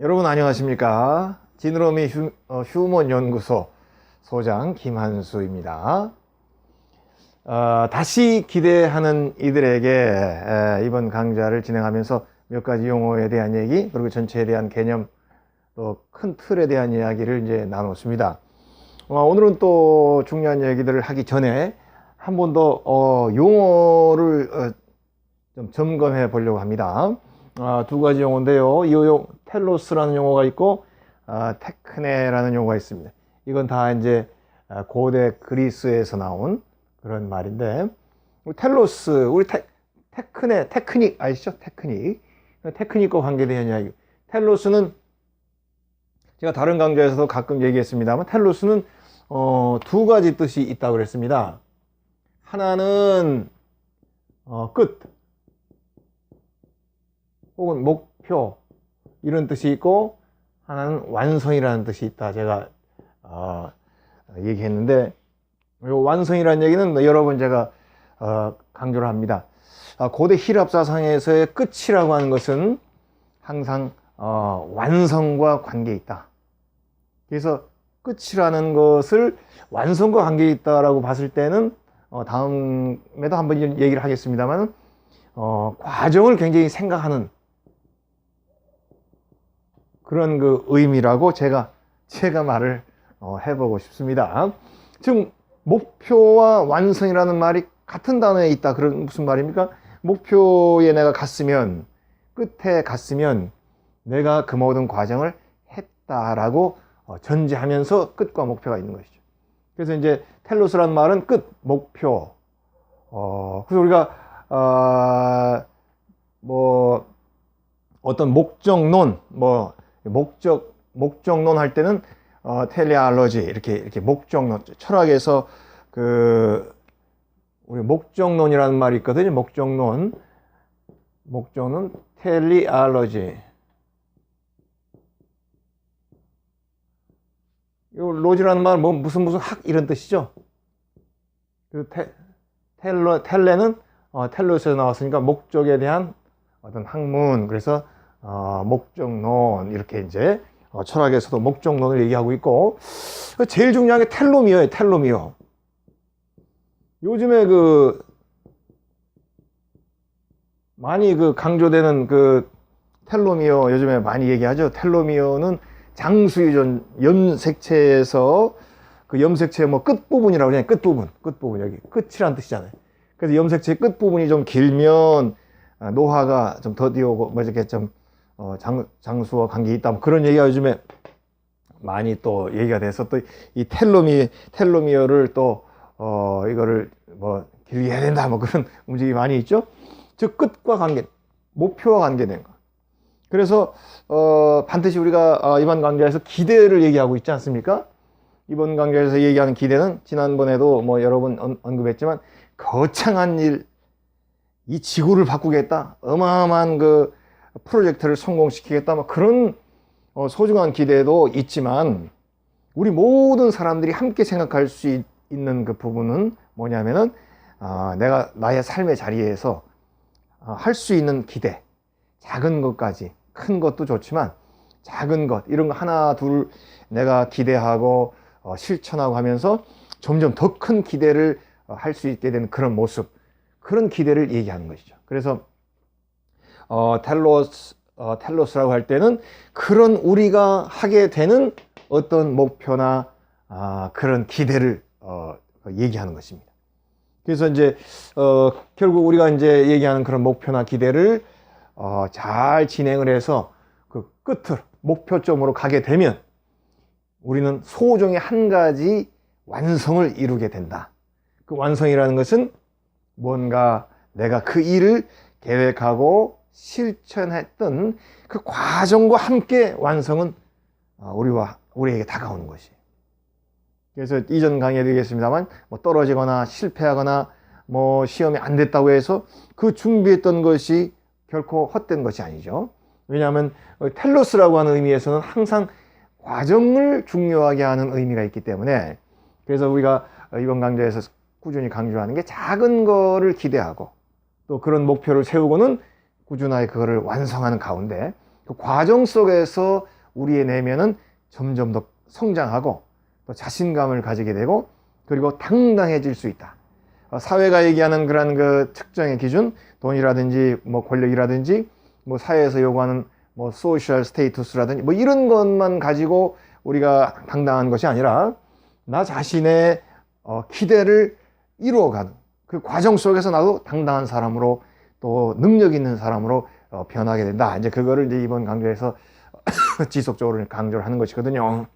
여러분 안녕하십니까? 지느러미 휴, 어, 휴먼 연구소 소장 김한수입니다. 어, 다시 기대하는 이들에게 에, 이번 강좌를 진행하면서 몇 가지 용어에 대한 얘기 그리고 전체에 대한 개념 또 큰 틀에 대한 이야기를 이제 나눴습니다. 어, 오늘은 또 중요한 얘기들을 하기 전에 한 번 더 어, 용어를 어, 좀 점검해 보려고 합니다. 아, 두 가지 용어인데요. 이 용, 텔로스라는 용어가 있고, 아, 테크네라는 용어가 있습니다. 이건 다 이제 아, 고대 그리스에서 나온 그런 말인데, 텔로스, 우리 테, 테크네, 테크닉 아시죠? 테크닉. 테크닉과 관계된 이야기. 텔로스는 제가 다른 강좌에서도 가끔 얘기했습니다만, 텔로스는 어, 두 가지 뜻이 있다고 그랬습니다. 하나는 어, 끝, 혹은 목표 이런 뜻이 있고 하나는 완성이라는 뜻이 있다. 제가 어, 얘기했는데 이 완성이라는 얘기는 여러 번 제가 어, 강조를 합니다. 아, 고대 히랍 사상에서의 끝이라고 하는 것은 항상 어, 완성과 관계 있다. 그래서 끝이라는 것을 완성과 관계 있다라고 봤을 때는 어, 다음에도 한번 얘기를 하겠습니다만 어, 과정을 굉장히 생각하는 그런 그 의미라고 제가 제가 말을 어, 해보고 싶습니다. 지금 목표와 완성이라는 말이 같은 단어에 있다. 그런 무슨 말입니까? 목표에 내가 갔으면 끝에 갔으면 내가 그 모든 과정을 했다라고 어, 전제하면서 끝과 목표가 있는 것이죠. 그래서 이제 텔로스라는 말은 끝, 목표. 어, 그래서 우리가 어, 뭐 어떤 목적론, 뭐 목적 목적론 할 때는 어, 텔레알러지 이렇게 이렇게 목적론 철학에서 그 우리 목적론이라는 말이 있거든요. 목적론 목적론 텔리알러지 이 로지라는 말은 뭐 무슨 무슨 학 이런 뜻이죠. 그 테, 텔레는 어, 텔로에서 나왔으니까 목적에 대한 어떤 학문 그래서 어, 목적론 이렇게 이제 어, 철학에서도 목적론을 얘기하고 있고 제일 중요한 게 텔로미어예요. 텔로미어. 요즘에 그 많이 그 강조되는 그 텔로미어 요즘에 많이 얘기하죠. 텔로미어는 장수유전 염색체에서 그 염색체 뭐 끝부분이라고 그러잖아요. 끝부분. 끝부분 여기 끝이란 뜻이잖아요. 그래서 염색체 끝부분이 좀 길면 아, 노화가 좀 더디오고 뭐 이렇게 좀 어, 장, 장수와 관계 있다. 뭐 그런 얘기가 요즘에 많이 또 얘기가 돼서 또 이 텔로미, 텔로미어를 또, 어, 이거를 뭐 길게 해야 된다. 뭐 그런 움직임이 많이 있죠. 즉, 끝과 관계, 목표와 관계된 거. 그래서, 어, 반드시 우리가 어, 이번 강좌에서 기대를 얘기하고 있지 않습니까? 이번 강좌에서 얘기하는 기대는 지난번에도 뭐 여러 번 언- 언급했지만 거창한 일, 이 지구를 바꾸겠다. 어마어마한 그 프로젝트를 성공시키겠다. 뭐 그런 어, 소중한 기대도 있지만 우리 모든 사람들이 함께 생각할 수 있, 는 그 부분은 뭐냐면은 아, 내가 나의 삶의 자리에서 아, 할수 있는 기대, 작은 것까지 큰 것도 좋지만 작은 것 이런 거 하나 둘 내가 기대하고 어, 실천하고 하면서 점점 더 큰 기대를 어, 할수 있게 되는 그런 모습 그런 기대를 얘기하는 것이죠. 그래서 어, 텔로스, 어, 텔로스라고 할 때는 그런 우리가 하게 되는 어떤 목표나 아, 그런 기대를 어, 얘기하는 것입니다. 그래서 이제 어, 결국 우리가 이제 얘기하는 그런 목표나 기대를 어, 잘 진행을 해서 그 끝을 목표점으로 가게 되면 우리는 소중히 한 가지 완성을 이루게 된다. 그 완성이라는 것은 뭔가 내가 그 일을 계획하고 실천했던 그 과정과 함께 완성은 어, 우리와 우리에게 다가오는 것이. 그래서 이전 강의에 되겠습니다만 뭐 떨어지거나 실패하거나 뭐 시험이 안 됐다고 해서 그 준비했던 것이 결코 헛된 것이 아니죠. 왜냐하면 텔로스라고 하는 의미에서는 항상 과정을 중요하게 하는 의미가 있기 때문에 그래서 우리가 이번 강좌에서 꾸준히 강조하는 게 작은 거를 기대하고 또 그런 목표를 세우고는 꾸준하게 그거를 완성하는 가운데 그 과정 속에서 우리의 내면은 점점 더 성장하고 또 자신감을 가지게 되고 그리고 당당해질 수 있다. 어, 사회가 얘기하는 그런 그 특정의 기준, 돈이라든지 뭐 권력이라든지 뭐 사회에서 요구하는 뭐 소셜 스테이투스라든지 뭐 이런 것만 가지고 우리가 당당한 것이 아니라 나 자신의 어, 기대를 이루어가는 그 과정 속에서 나도 당당한 사람으로 또 능력 있는 사람으로 어, 변하게 된다. 이제 그거를 이제 이번 강좌에서 지속적으로 강조를 하는 것이거든요.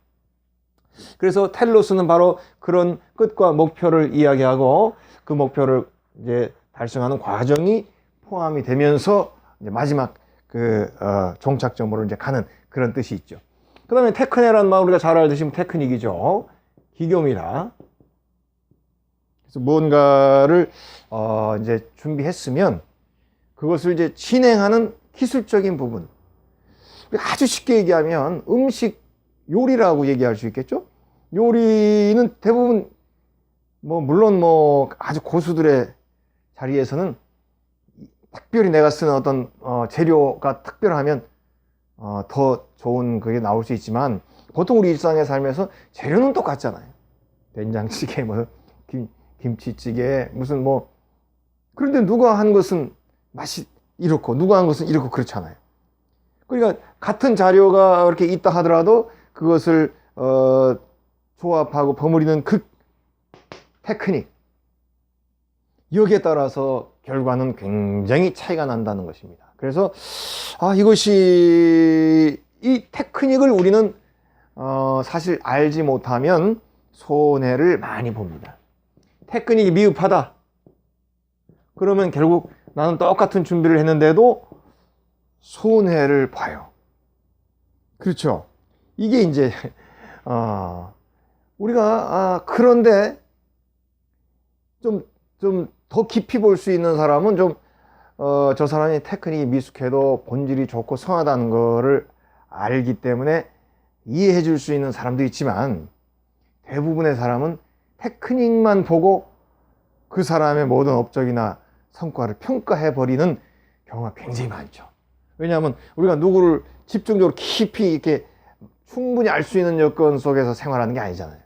그래서 텔로스는 바로 그런 끝과 목표를 이야기하고 그 목표를 이제 달성하는 과정이 포함이 되면서 이제 마지막 그 어, 종착점으로 이제 가는 그런 뜻이 있죠. 그 다음에 테크네라는 말 우리가 잘 알듯이 테크닉이죠. 기교입니다. 그래서 뭔가를 어, 이제 준비했으면 그것을 이제 진행하는 기술적인 부분. 아주 쉽게 얘기하면 음식 요리라고 얘기할 수 있겠죠? 요리는 대부분 뭐 물론 뭐 아주 고수들의 자리에서는 특별히 내가 쓰는 어떤 어, 재료가 특별하면 어, 더 좋은 그게 나올 수 있지만 보통 우리 일상에 살면서 재료는 똑같잖아요. 된장찌개, 뭐 김, 김치찌개, 무슨 뭐 그런데 누가 한 것은 맛이 이렇고 누가 한 것은 이렇고 그렇잖아요. 그러니까 같은 자료가 이렇게 있다 하더라도 그것을 어, 조합하고 버무리는 그 테크닉 여기에 따라서 결과는 굉장히 차이가 난다는 것입니다. 그래서 아 이것이 이 테크닉을 우리는 어, 사실 알지 못하면 손해를 많이 봅니다. 테크닉이 미흡하다. 그러면 결국 나는 똑같은 준비를 했는데도 손해를 봐요. 그렇죠. 이게 이제 어, 우리가 아, 그런데 좀 좀 더 깊이 볼 수 있는 사람은 좀 어, 저 사람이 테크닉이 미숙해도 본질이 좋고 성하다는 거를 알기 때문에 이해해 줄 수 있는 사람도 있지만 대부분의 사람은 테크닉만 보고 그 사람의 모든 업적이나 성과를 평가해 버리는 경우가 굉장히 많죠. 왜냐하면 우리가 누구를 집중적으로 깊이 이렇게 충분히 알 수 있는 여건 속에서 생활하는 게 아니잖아요.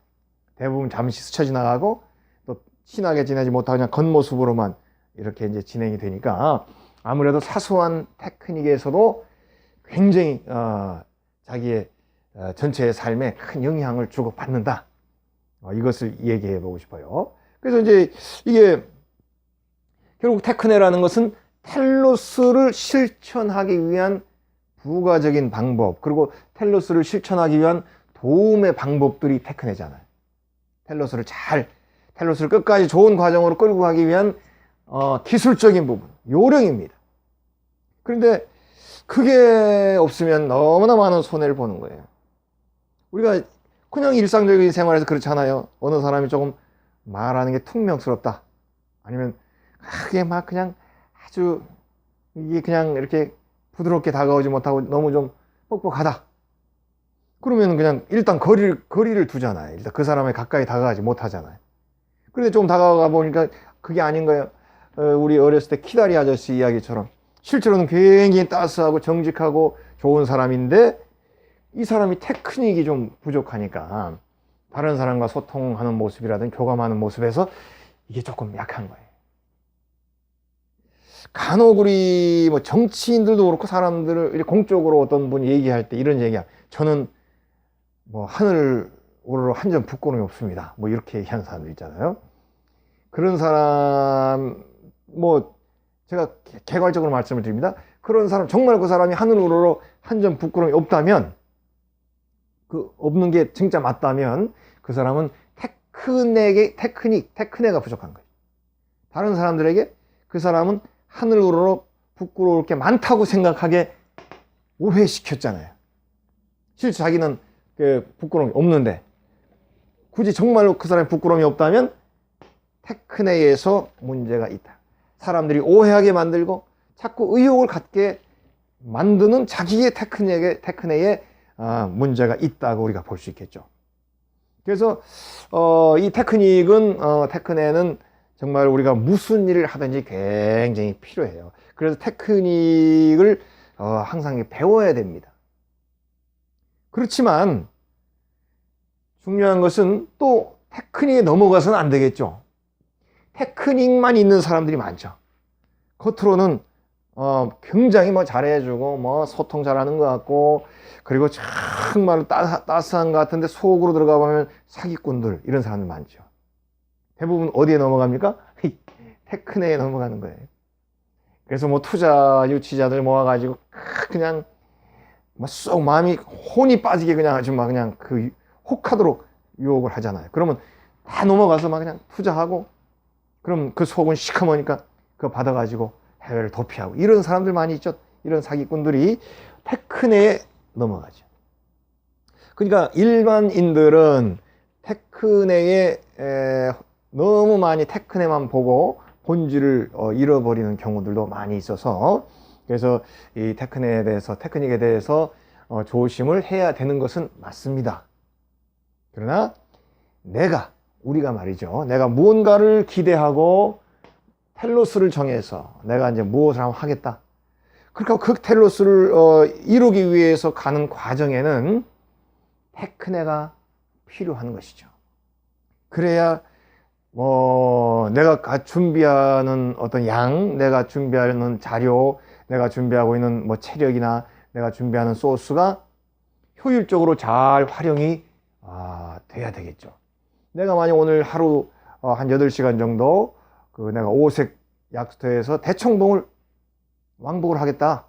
대부분 잠시 스쳐 지나가고 또 친하게 지내지 못하고 그냥 겉모습으로만 이렇게 이제 진행이 되니까 아무래도 사소한 테크닉에서도 굉장히 어, 자기의 어, 전체의 삶에 큰 영향을 주고 받는다. 어, 이것을 얘기해 보고 싶어요. 그래서 이제 이게 결국 테크네라는 것은 텔로스를 실천하기 위한 부가적인 방법 그리고 텔로스를 실천하기 위한 도움의 방법들이 테크네잖아요. 텔로스를 잘 텔로스를 끝까지 좋은 과정으로 끌고 가기 위한 어, 기술적인 부분, 요령입니다. 그런데 그게 없으면 너무나 많은 손해를 보는 거예요. 우리가 그냥 일상적인 생활에서 그렇잖아요. 어느 사람이 조금 말하는 게 퉁명스럽다. 아니면 크게 막 그냥 아주 이게 그냥 이렇게 부드럽게 다가오지 못하고 너무 좀 뻑뻑하다. 그러면 그냥 일단 거리를, 거리를 두잖아요. 일단 그 사람에 가까이 다가가지 못하잖아요. 그런데 좀 다가가 보니까 그게 아닌 거예요. 어, 우리 어렸을 때 키다리 아저씨 이야기처럼 실제로는 굉장히 따스하고 정직하고 좋은 사람인데 이 사람이 테크닉이 좀 부족하니까 다른 사람과 소통하는 모습이라든지 교감하는 모습에서 이게 조금 약한 거예요. 간혹 우리 뭐 정치인들도 그렇고 사람들을 공적으로 어떤 분이 얘기할 때 이런 얘기야. 저는 뭐 하늘 우러러 한 점 부끄러움이 없습니다. 뭐 이렇게 얘기하는 사람들 있잖아요. 그런 사람 뭐 제가 개- 개괄적으로 말씀을 드립니다. 그런 사람 정말 그 사람이 하늘 우러러 한 점 부끄러움이 없다면 그 없는 게 진짜 맞다면 그 사람은 테크닉의 테크닉 테크네가 부족한 거예요. 다른 사람들에게 그 사람은 하늘 우러러 부끄러울 게 많다고 생각하게 오해시켰잖아요. 실제 자기는 그 부끄러움이 없는데 굳이 정말로 그 사람이 부끄러움이 없다면 테크네에서 문제가 있다. 사람들이 오해하게 만들고 자꾸 의혹을 갖게 만드는 자기의 테크네에, 테크네에 아, 문제가 있다고 우리가 볼 수 있겠죠. 그래서 어, 이 테크닉은 어, 테크네는 정말 우리가 무슨 일을 하든지 굉장히 필요해요. 그래서 테크닉을 어, 항상 배워야 됩니다. 그렇지만 중요한 것은 또 테크닉에 넘어가서는 안 되겠죠. 테크닉만 있는 사람들이 많죠. 겉으로는 어, 굉장히 뭐 잘해주고 뭐 소통 잘하는 것 같고 그리고 정말 따, 따스한 것 같은데 속으로 들어가 보면 사기꾼들 이런 사람들 많죠. 대부분 어디에 넘어갑니까? 테크닉에 넘어가는 거예요. 그래서 뭐 투자 유치자들 모아가지고 그냥 막쏙 마음이 혼이 빠지게 그냥 아주 막 그냥 그 혹하도록 유혹을 하잖아요. 그러면 다 넘어가서 막 그냥 투자하고 그럼 그 속은 시커머니까 그거 받아가지고 해외를 도피하고 이런 사람들 많이 있죠. 이런 사기꾼들이 테크네에 넘어가죠. 그러니까 일반인들은 테크네에 에, 너무 많이 테크네만 보고 본질을 어, 잃어버리는 경우들도 많이 있어서 그래서 이 테크닉에 대해서 테크닉에 대해서 어, 조심을 해야 되는 것은 맞습니다. 그러나 내가 우리가 말이죠. 내가 무언가를 기대하고 텔로스를 정해서 내가 이제 무엇을 하겠다. 그러니까 그 텔로스를 어, 이루기 위해서 가는 과정에는 테크네가 필요한 것이죠. 그래야 뭐 내가 준비하는 어떤 양, 내가 준비하는 자료, 내가 준비하고 있는 뭐 체력이나 내가 준비하는 소스가 효율적으로 잘 활용이 아, 돼야 되겠죠. 내가 만약 오늘 하루 어, 한 8시간 정도 그 내가 오색 약수터에서 대청봉을 왕복을 하겠다.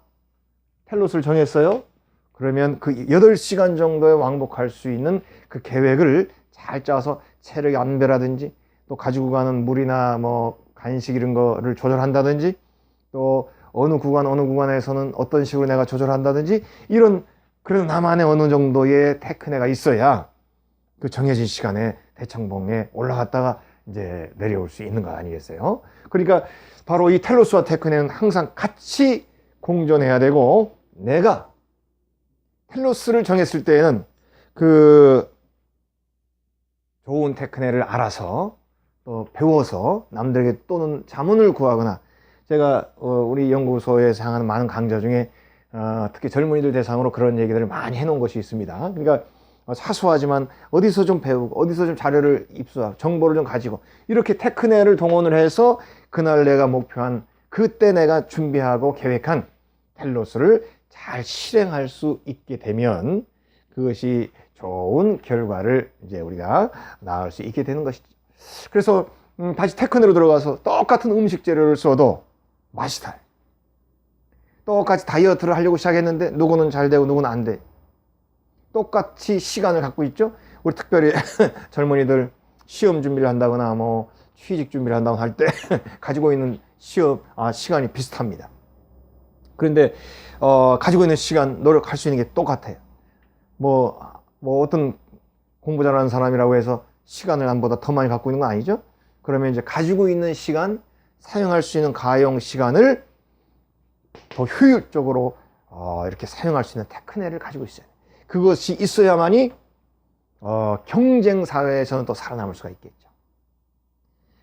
텔롯을 정했어요. 그러면 그 8시간 정도에 왕복할 수 있는 그 계획을 잘 짜서 체력 안배라든지 또 가지고 가는 물이나 뭐 간식 이런 거를 조절한다든지 또 어느 구간 어느 구간에서는 어떤 식으로 내가 조절한다든지 이런 그래도 나만의 어느 정도의 테크네가 있어야 그 정해진 시간에 대청봉에 올라갔다가 이제 내려올 수 있는 거 아니겠어요? 그러니까 바로 이 텔로스와 테크네는 항상 같이 공존해야 되고 내가 텔로스를 정했을 때에는 그 좋은 테크네를 알아서 또 배워서 남들에게 또는 자문을 구하거나 제가 어, 우리 연구소에서 향하는 많은 강좌 중에 어, 특히 젊은이들 대상으로 그런 얘기들을 많이 해놓은 것이 있습니다. 그러니까 어, 사소하지만 어디서 좀 배우고 어디서 좀 자료를 입수하고 정보를 좀 가지고 이렇게 테크네를 동원을 해서 그날 내가 목표한 그때 내가 준비하고 계획한 텔로스를 잘 실행할 수 있게 되면 그것이 좋은 결과를 이제 우리가 낳을 수 있게 되는 것이죠. 그래서 음, 다시 테크네로 들어가서 똑같은 음식 재료를 써도 맛이 달. 똑같이 다이어트를 하려고 시작했는데 누구는 잘 되고 누구는 안 돼. 똑같이 시간을 갖고 있죠. 우리 특별히 젊은이들 시험 준비를 한다거나 뭐 취직 준비를 한다고 할때 가지고 있는 시험 아, 시간이 비슷합니다. 그런데 어, 가지고 있는 시간 노력할 수 있는 게 똑같아요. 뭐, 뭐 어떤 공부 잘하는 사람이라고 해서 시간을 남보다 더 많이 갖고 있는 건 아니죠. 그러면 이제 가지고 있는 시간 사용할 수 있는 가용 시간을 더 효율적으로 어, 이렇게 사용할 수 있는 테크네를 가지고 있어요. 그것이 있어야만이 어, 경쟁 사회에서는 또 살아남을 수가 있겠죠.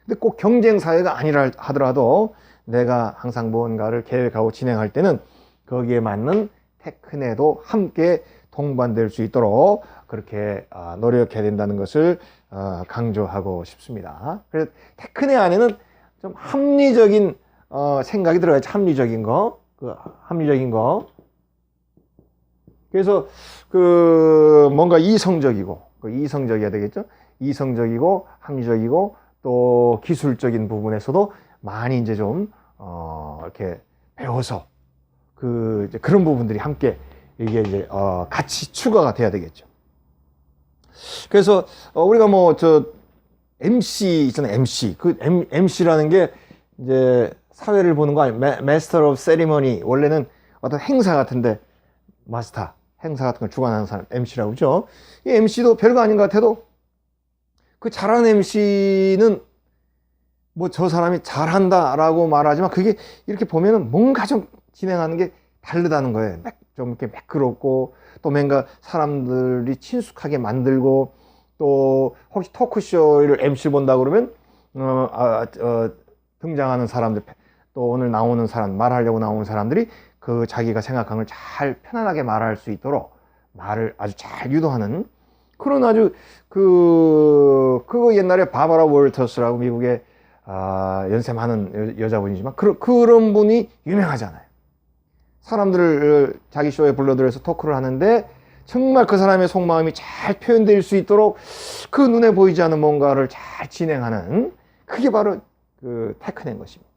근데 꼭 경쟁 사회가 아니라 하더라도 내가 항상 무언가를 계획하고 진행할 때는 거기에 맞는 테크네도 함께 동반될 수 있도록 그렇게 어, 노력해야 된다는 것을 어, 강조하고 싶습니다. 그래서 테크네 안에는 좀 합리적인 어, 생각이 들어야지 합리적인 거, 그 합리적인 거. 그래서 그 뭔가 이성적이고 그 이성적이어야 되겠죠. 이성적이고 합리적이고 또 기술적인 부분에서도 많이 이제 좀 어, 이렇게 배워서 그 그런 부분들이 함께 이게 이제 어, 같이 추가가 돼야 되겠죠. 그래서 어, 우리가 뭐 저 MC 있잖아요. MC 그 M, MC라는 게 이제 사회를 보는 거 아니에요. 마스터 오브 세리머니 원래는 어떤 행사 같은데 마스터 행사 같은 걸 주관하는 사람 MC라고 그러죠. 이 MC도 별거 아닌 것 같아도 그 잘하는 MC는 뭐 저 사람이 잘한다라고 말하지만 그게 이렇게 보면은 뭔가 좀 진행하는 게 다르다는 거예요. 좀 이렇게 매끄럽고 또 뭔가 사람들이 친숙하게 만들고 또 혹시 토크쇼를 MC 본다 그러면 어, 아, 어, 등장하는 사람들 또 오늘 나오는 사람 말하려고 나오는 사람들이 그 자기가 생각한 걸 잘 편안하게 말할 수 있도록 말을 아주 잘 유도하는 그런 아주 그 그거 옛날에 바바라 월터스라고 미국의 아, 연세 많은 여, 자분이지만 그런 그런 분이 유명하잖아요. 사람들을 자기 쇼에 불러들여서 토크를 하는데 정말 그 사람의 속마음이 잘 표현될 수 있도록 그 눈에 보이지 않는 뭔가를 잘 진행하는 그게 바로 그 테크낸 것입니다.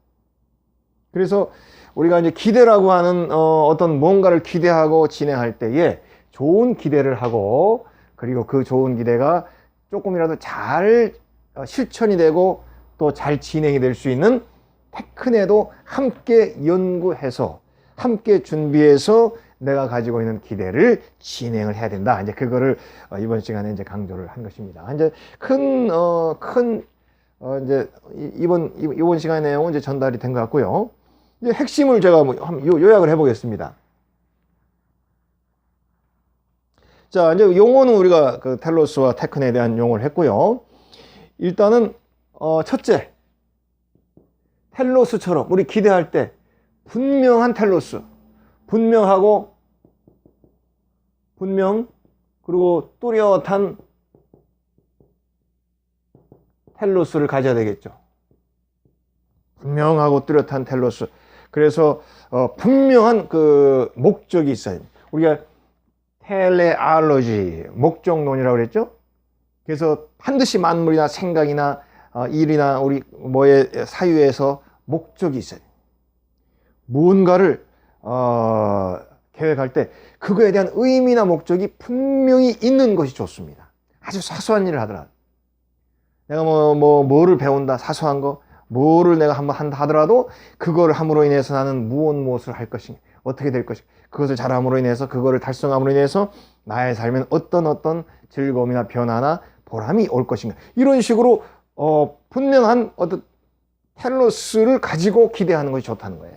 그래서 우리가 이제 기대라고 하는 어, 어떤 뭔가를 기대하고 진행할 때에 좋은 기대를 하고 그리고 그 좋은 기대가 조금이라도 잘 어, 실천이 되고 또 잘 진행이 될 수 있는 테크네도 함께 연구해서 함께 준비해서 내가 가지고 있는 기대를 진행을 해야 된다. 이제 그거를 어, 이번 시간에 이제 강조를 한 것입니다. 이제 큰, 어, 큰, 어, 이제 이- 이번, 이- 이번 시간 내용은 이제 전달이 된 것 같고요. 이제 핵심을 제가 뭐 요약을 해보겠습니다. 자, 이제 용어는 우리가 그 텔로스와 테크네에 대한 용어를 했고요. 일단은, 어, 첫째. 텔로스처럼 우리 기대할 때 분명한 텔로스. 분명하고 분명 그리고 뚜렷한 텔로스를 가져야 되겠죠. 분명하고 뚜렷한 텔로스. 그래서 어, 분명한 그 목적이 있어야 돼. 우리가 텔레알로지 목적론이라고 그랬죠. 그래서 반드시 만물이나 생각이나 어, 일이나 우리 뭐의 사유에서 목적이 있어야 돼. 무언가를 어, 계획할 때 그거에 대한 의미나 목적이 분명히 있는 것이 좋습니다. 아주 사소한 일을 하더라도 내가 뭐, 뭐, 뭐를 배운다, 사소한 거, 뭐를 내가 한번 한다 하더라도 그거를 함으로 인해서 나는 무엇 무엇을 할 것인가, 어떻게 될 것인가, 그것을 잘함으로 인해서 그거를 달성함으로 인해서 나의 삶엔 어떤 어떤 즐거움이나 변화나 보람이 올 것인가. 이런 식으로, 어, 분명한 어떤 텔로스를 가지고 기대하는 것이 좋다는 거예요.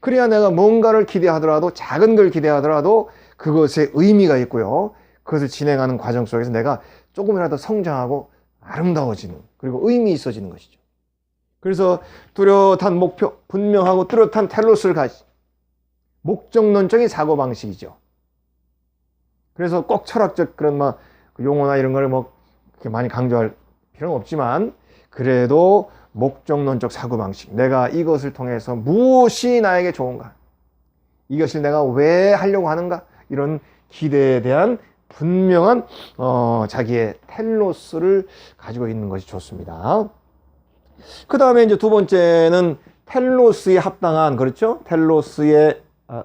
그래야 내가 뭔가를 기대하더라도 작은 걸 기대하더라도 그것에 의미가 있고요. 그것을 진행하는 과정 속에서 내가 조금이라도 성장하고 아름다워지는 그리고 의미 있어지는 것이죠. 그래서 뚜렷한 목표, 분명하고 뚜렷한 텔로스를 가지 목적론적인 사고 방식이죠. 그래서 꼭 철학적 그런 막 용어나 이런 걸뭐 그렇게 많이 강조할 필요는 없지만 그래도 목적론적 사고방식. 내가 이것을 통해서 무엇이 나에게 좋은가? 이것을 내가 왜 하려고 하는가? 이런 기대에 대한 분명한 어, 자기의 텔로스를 가지고 있는 것이 좋습니다. 그 다음에 이제 두 번째는 텔로스에 합당한 그렇죠? 텔로스의 아,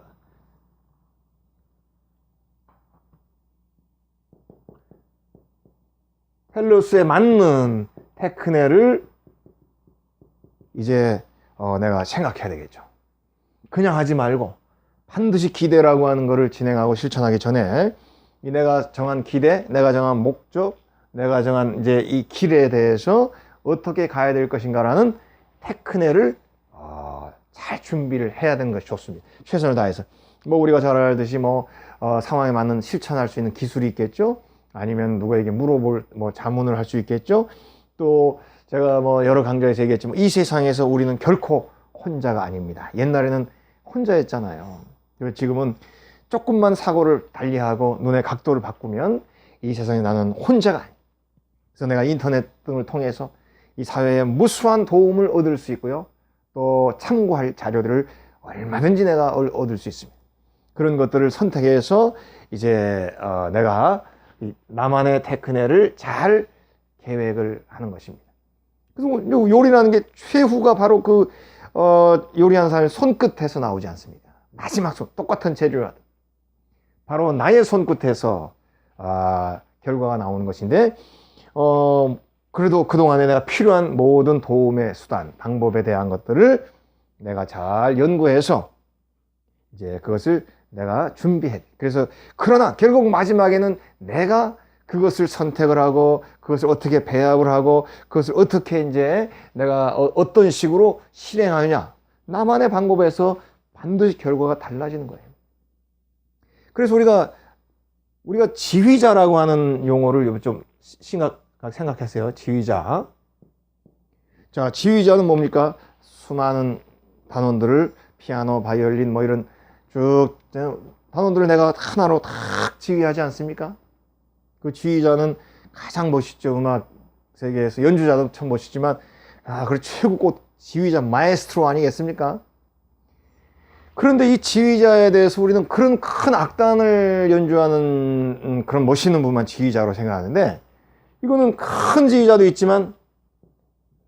텔로스에 맞는 테크네를 이제 어, 내가 생각해야 되겠죠. 그냥 하지 말고 반드시 기대라고 하는 것을 진행하고 실천하기 전에 이 내가 정한 기대, 내가 정한 목적, 내가 정한 이제 이 길에 대해서 어떻게 가야 될 것인가라는 테크네를 어, 잘 준비를 해야 되는 것이 좋습니다. 최선을 다해서 뭐 우리가 잘 알듯이 뭐 어, 상황에 맞는 실천할 수 있는 기술이 있겠죠. 아니면 누구에게 물어볼 뭐 자문을 할 수 있겠죠. 또 제가 뭐 여러 강좌에서 얘기했지만 이 세상에서 우리는 결코 혼자가 아닙니다. 옛날에는 혼자였잖아요. 지금은 조금만 사고를 달리하고 눈의 각도를 바꾸면 이 세상에 나는 혼자가 아니에요. 그래서 내가 인터넷 등을 통해서 이 사회에 무수한 도움을 얻을 수 있고요. 또 참고할 자료들을 얼마든지 내가 얻- 얻을 수 있습니다. 그런 것들을 선택해서 이제 어, 내가 이 나만의 테크네를 잘 계획을 하는 것입니다. 그래서 뭐 요리라는 게 최후가 바로 그 어, 요리하는 사람의 손끝에서 나오지 않습니까? 마지막 손 똑같은 재료라도 바로 나의 손끝에서 아, 결과가 나오는 것인데 어, 그래도 그동안에 내가 필요한 모든 도움의 수단, 방법에 대한 것들을 내가 잘 연구해서 이제 그것을 내가 준비해. 그래서 그러나 결국 마지막에는 내가 그것을 선택을 하고 그것을 어떻게 배합을 하고 그것을 어떻게 이제 내가 어, 어떤 식으로 실행하느냐 나만의 방법에서 반드시 결과가 달라지는 거예요. 그래서 우리가 우리가 지휘자라고 하는 용어를 좀 심각 생각하세요. 지휘자. 자, 지휘자는 뭡니까? 수많은 단원들을 피아노, 바이올린 뭐 이런 쭉 단원들을 내가 하나로 탁 지휘하지 않습니까? 그 지휘자는 가장 멋있죠. 음악 세계에서 연주자도 참 멋있지만 아, 그 최고 꽃 지휘자 마에스트로 아니겠습니까? 그런데 이 지휘자에 대해서 우리는 그런 큰 악단을 연주하는 음, 그런 멋있는 분만 지휘자로 생각하는데 이거는 큰 지휘자도 있지만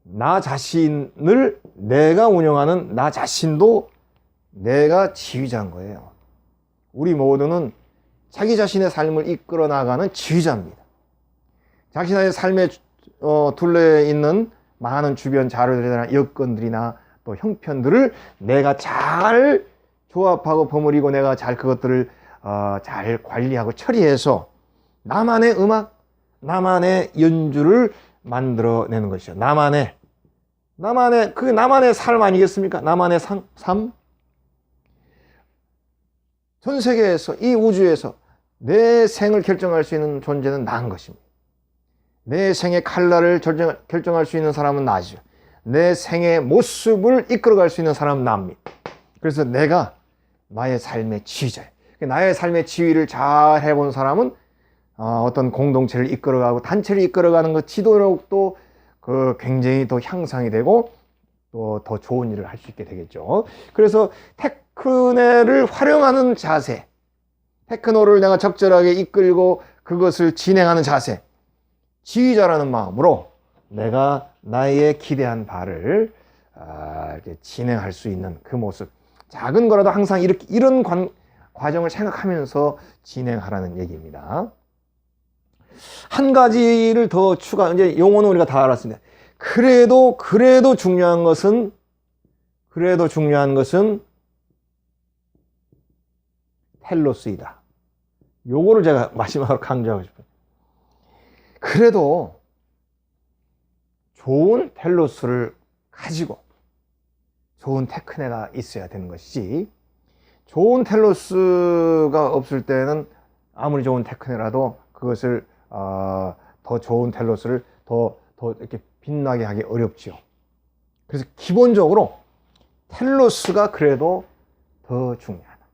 나 자신을 내가 운영하는 나 자신도 내가 지휘자인 거예요. 우리 모두는 자기 자신의 삶을 이끌어 나가는 지휘자입니다. 자신의 삶에 어, 둘레 있는 많은 주변 자료들이나 여건들이나 또 형편들을 내가 잘 조합하고 버무리고 내가 잘 그것들을 어, 잘 관리하고 처리해서 나만의 음악, 나만의 연주를 만들어내는 것이죠. 나만의 나만의 그 나만의 삶 아니겠습니까? 나만의 상, 삶. 전 세계에서 이 우주에서 내 생을 결정할 수 있는 존재는 나인 것입니다. 내 생의 칼날을 결정, 결정 할 수 있는 사람은 나죠. 내 생의 모습을 이끌어갈 수 있는 사람은 나입니다. 그래서 내가 나의 삶의 지휘자예요. 나의 삶의 지휘를 잘 해본 사람은 어, 어떤 공동체를 이끌어가고 단체를 이끌어가는 그 지도력도 그 굉장히 더 향상이 되고 또 더 좋은 일을 할 수 있게 되겠죠. 그래서 테크네를 활용하는 자세, 테크노를 내가 적절하게 이끌고 그것을 진행하는 자세, 지휘자라는 마음으로 내가 나의 기대한 바를 아, 이렇게 진행할 수 있는 그 모습. 작은 거라도 항상 이렇게 이런 관, 과정을 생각하면서 진행하라는 얘기입니다. 한 가지를 더 추가, 이제 용어는 우리가 다 알았습니다. 그래도, 그래도 중요한 것은, 그래도 중요한 것은 텔로스이다. 요거를 제가 마지막으로 강조하고 싶어요. 그래도 좋은 텔로스를 가지고 좋은 테크네가 있어야 되는 것이지, 좋은 텔로스가 없을 때는 아무리 좋은 테크네라도 그것을 어, 더 좋은 텔로스를 더, 더 이렇게 빛나게 하기 어렵지요. 그래서 기본적으로 텔로스가 그래도 더 중요하다.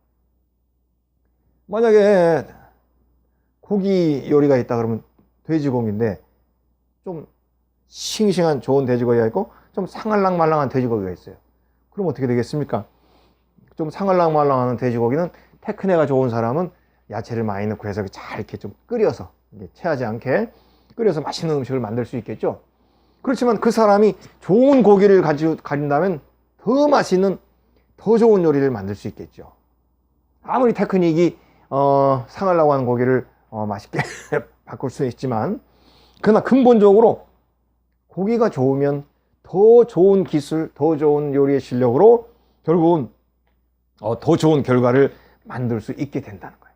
만약에 고기 요리가 있다 그러면 돼지고기인데 좀 싱싱한 좋은 돼지고기가 있고 좀 상할랑말랑한 돼지고기가 있어요. 그럼 어떻게 되겠습니까? 좀 상할랑말랑한 돼지고기는 테크네가 좋은 사람은 야채를 많이 넣고 해서 잘 이렇게 좀 끓여서 체하지 않게 끓여서 맛있는 음식을 만들 수 있겠죠. 그렇지만 그 사람이 좋은 고기를 가진다면 더 맛있는 더 좋은 요리를 만들 수 있겠죠. 아무리 테크닉이 어, 상하려고 하는 고기를 어, 맛있게 바꿀 수 있지만 그러나 근본적으로 고기가 좋으면 더 좋은 기술, 더 좋은 요리의 실력으로 결국은 어, 더 좋은 결과를 만들 수 있게 된다는 거예요.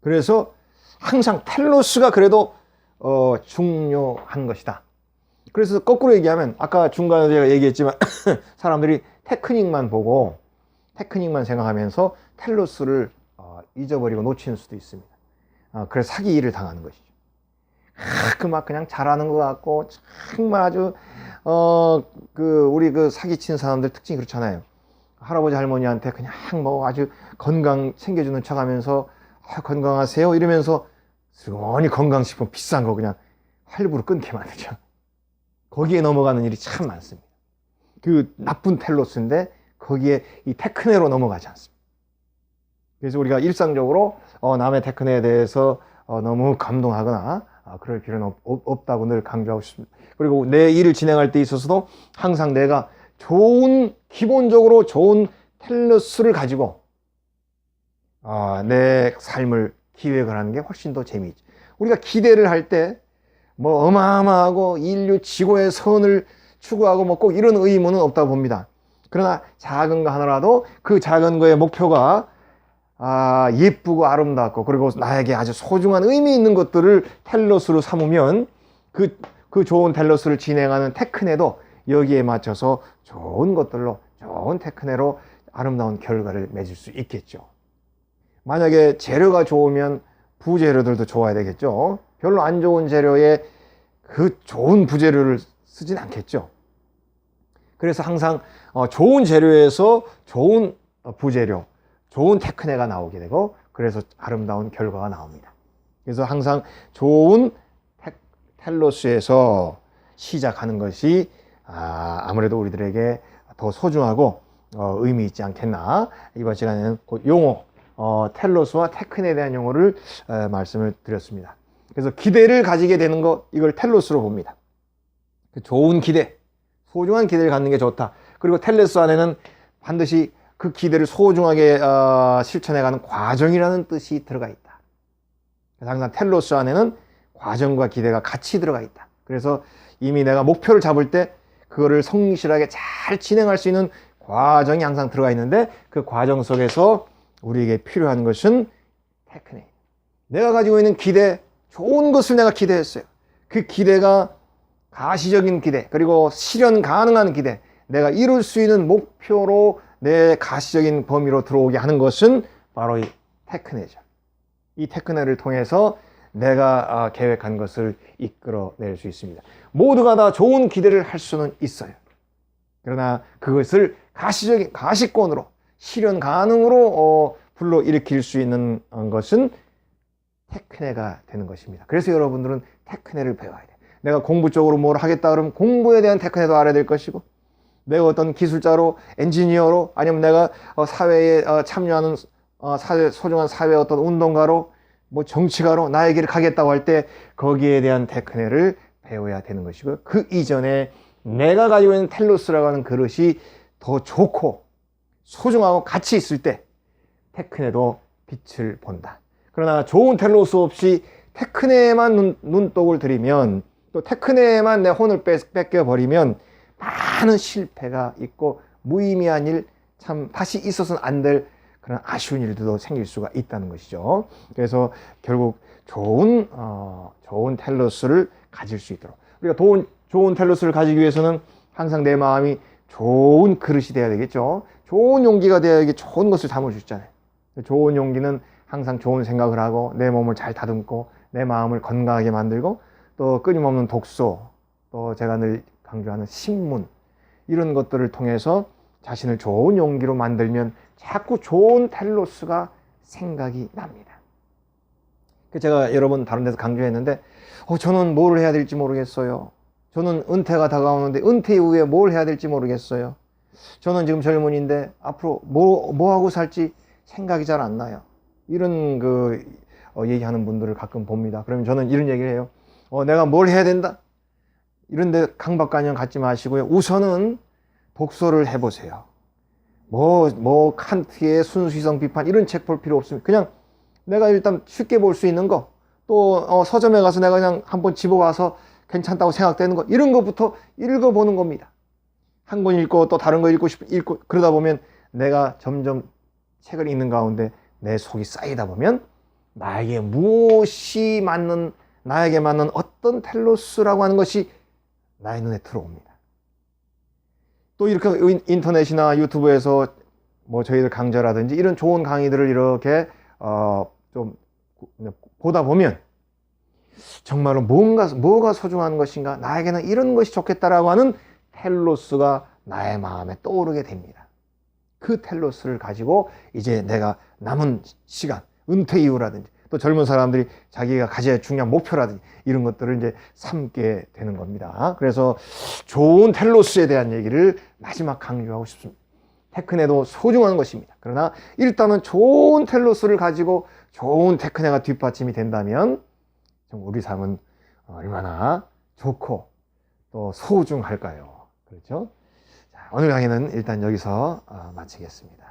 그래서 항상 텔로스가 그래도 어, 중요한 것이다. 그래서 거꾸로 얘기하면 아까 중간에 제가 얘기했지만 사람들이 테크닉만 보고 테크닉만 생각하면서 텔로스를 어, 잊어버리고 놓치는 수도 있습니다. 어, 그래서 사기 일을 당하는 것이죠. 아, 그막 그냥 잘하는 것 같고 정말 아주 어 그 우리 그 사기친 사람들 특징이 그렇잖아요. 할아버지 할머니한테 그냥 뭐 아주 건강 챙겨주는 척하면서 아, 건강하세요 이러면서 슬그머니 건강식품 비싼 거 그냥 할부로 끊게 만들죠. 거기에 넘어가는 일이 참 많습니다. 그 나쁜 텔로스인데 거기에 이 테크네로 넘어가지 않습니다. 그래서 우리가 일상적으로 어, 남의 테크네에 대해서 어, 너무 감동하거나 아, 그럴 필요는 없, 없다고 늘 강조하고 싶습니다. 그리고 내 일을 진행할 때 있어서도 항상 내가 좋은 기본적으로 좋은 텔러스를 가지고 아, 내 삶을 기획을 하는 게 훨씬 더 재미있죠. 우리가 기대를 할 때 뭐 어마어마하고 인류 지구의 선을 추구하고 뭐 꼭 이런 의무는 없다고 봅니다. 그러나 작은 거 하나라도 그 작은 거의 목표가 아, 예쁘고 아름답고 그리고 나에게 아주 소중한 의미 있는 것들을 텔러스로 삼으면 그, 그 좋은 텔러스를 진행하는 테크네도 여기에 맞춰서 좋은 것들로 좋은 테크네로 아름다운 결과를 맺을 수 있겠죠. 만약에 재료가 좋으면 부재료들도 좋아야 되겠죠. 별로 안 좋은 재료에 그 좋은 부재료를 쓰진 않겠죠. 그래서 항상 어, 좋은 재료에서 좋은 어, 부재료, 좋은 테크네가 나오게 되고 그래서 아름다운 결과가 나옵니다. 그래서 항상 좋은 테, 텔로스에서 시작하는 것이 아, 아무래도 우리들에게 더 소중하고 어, 의미 있지 않겠나. 이번 시간에는 그 용어, 어, 텔로스와 테크네에 대한 용어를 에, 말씀을 드렸습니다. 그래서 기대를 가지게 되는 것, 이걸 텔로스로 봅니다. 그 좋은 기대, 소중한 기대를 갖는 게 좋다. 그리고 텔레스 안에는 반드시 그 기대를 소중하게 어, 실천해가는 과정이라는 뜻이 들어가 있다. 그래서 항상 텔로스 안에는 과정과 기대가 같이 들어가 있다. 그래서 이미 내가 목표를 잡을 때 그거를 성실하게 잘 진행할 수 있는 과정이 항상 들어가 있는데 그 과정 속에서 우리에게 필요한 것은 테크닉. 내가 가지고 있는 기대, 좋은 것을 내가 기대했어요. 그 기대가 가시적인 기대, 그리고 실현 가능한 기대, 내가 이룰 수 있는 목표로 내 가시적인 범위로 들어오게 하는 것은 바로 이 테크네죠. 이 테크네를 통해서 내가 아, 계획한 것을 이끌어낼 수 있습니다. 모두가 다 좋은 기대를 할 수는 있어요. 그러나 그것을 가시적인 가시권으로 실현 가능으로 어, 불러 일으킬 수 있는 어, 것은 테크네가 되는 것입니다. 그래서 여러분들은 테크네를 배워야 돼. 내가 공부 쪽으로 뭘 하겠다 그러면 공부에 대한 테크네도 알아야 될 것이고 내가 어떤 기술자로 엔지니어로 아니면 내가 어, 사회에 어, 참여하는 어, 사회 소중한 사회 어떤 운동가로 뭐 정치가로 나의 길을 가겠다고 할 때 거기에 대한 테크네를 배워야 되는 것이고 그 이전에 내가 가지고 있는 텔로스라고 하는 그릇이 더 좋고 소중하고 가치 있을 때 테크네도 빛을 본다. 그러나 좋은 텔로스 없이 테크네에만 눈, 눈독을 들이면 또 테크네에만 내 혼을 뺏, 뺏겨버리면 많은 실패가 있고 무의미한 일, 참 다시 있어서는 안 될 그런 아쉬운 일들도 생길 수가 있다는 것이죠. 그래서 결국 좋은 어, 좋은 텔러스를 가질 수 있도록 우리가 좋은 좋은 텔러스를 가지기 위해서는 항상 내 마음이 좋은 그릇이 돼야 되겠죠. 좋은 용기가 되어야 좋은 것을 담을 수 있잖아요. 좋은 용기는 항상 좋은 생각을 하고 내 몸을 잘 다듬고 내 마음을 건강하게 만들고 또 끊임없는 독서 또 제가 늘 강조하는 신문 이런 것들을 통해서 자신을 좋은 용기로 만들면 자꾸 좋은 텔로스가 생각이 납니다. 그 제가 여러 번 다른 데서 강조했는데 어, 저는 뭘 해야 될지 모르겠어요. 저는 은퇴가 다가오는데 은퇴 이후에 뭘 해야 될지 모르겠어요. 저는 지금 젊은인데 앞으로 뭐, 뭐 하고 살지 생각이 잘 안 나요. 이런 그 어, 얘기하는 분들을 가끔 봅니다. 그러면 저는 이런 얘기를 해요. 어, 내가 뭘 해야 된다? 이런데 강박관념 갖지 마시고요. 우선은 독서를 해보세요. 뭐, 뭐, 칸트의 순수성 비판, 이런 책 볼 필요 없습니다. 그냥 내가 일단 쉽게 볼 수 있는 거, 또, 어, 서점에 가서 내가 그냥 한번 집어와서 괜찮다고 생각되는 거, 이런 것부터 읽어보는 겁니다. 한 권 읽고 또 다른 거 읽고 싶, 읽고, 그러다 보면 내가 점점 책을 읽는 가운데 내 속이 쌓이다 보면 나에게 무엇이 맞는, 나에게 맞는 어떤 텔로스라고 하는 것이 나의 눈에 들어옵니다. 또 이렇게 인터넷이나 유튜브에서 뭐 저희들 강좌라든지 이런 좋은 강의들을 이렇게 어 좀 보다 보면 정말로 뭔가 뭐가 소중한 것인가 나에게는 이런 것이 좋겠다라고 하는 텔로스가 나의 마음에 떠오르게 됩니다. 그 텔로스를 가지고 이제 내가 남은 시간 은퇴 이후라든지 또 젊은 사람들이 자기가 가져야 중요한 목표라든지 이런 것들을 이제 삼게 되는 겁니다. 그래서 좋은 텔로스에 대한 얘기를 마지막 강조하고 싶습니다. 테크네도 소중한 것입니다. 그러나 일단은 좋은 텔로스를 가지고 좋은 테크네가 뒷받침이 된다면 우리 삶은 얼마나 좋고 또 소중할까요? 그렇죠? 자, 오늘 강의는 일단 여기서 어, 마치겠습니다.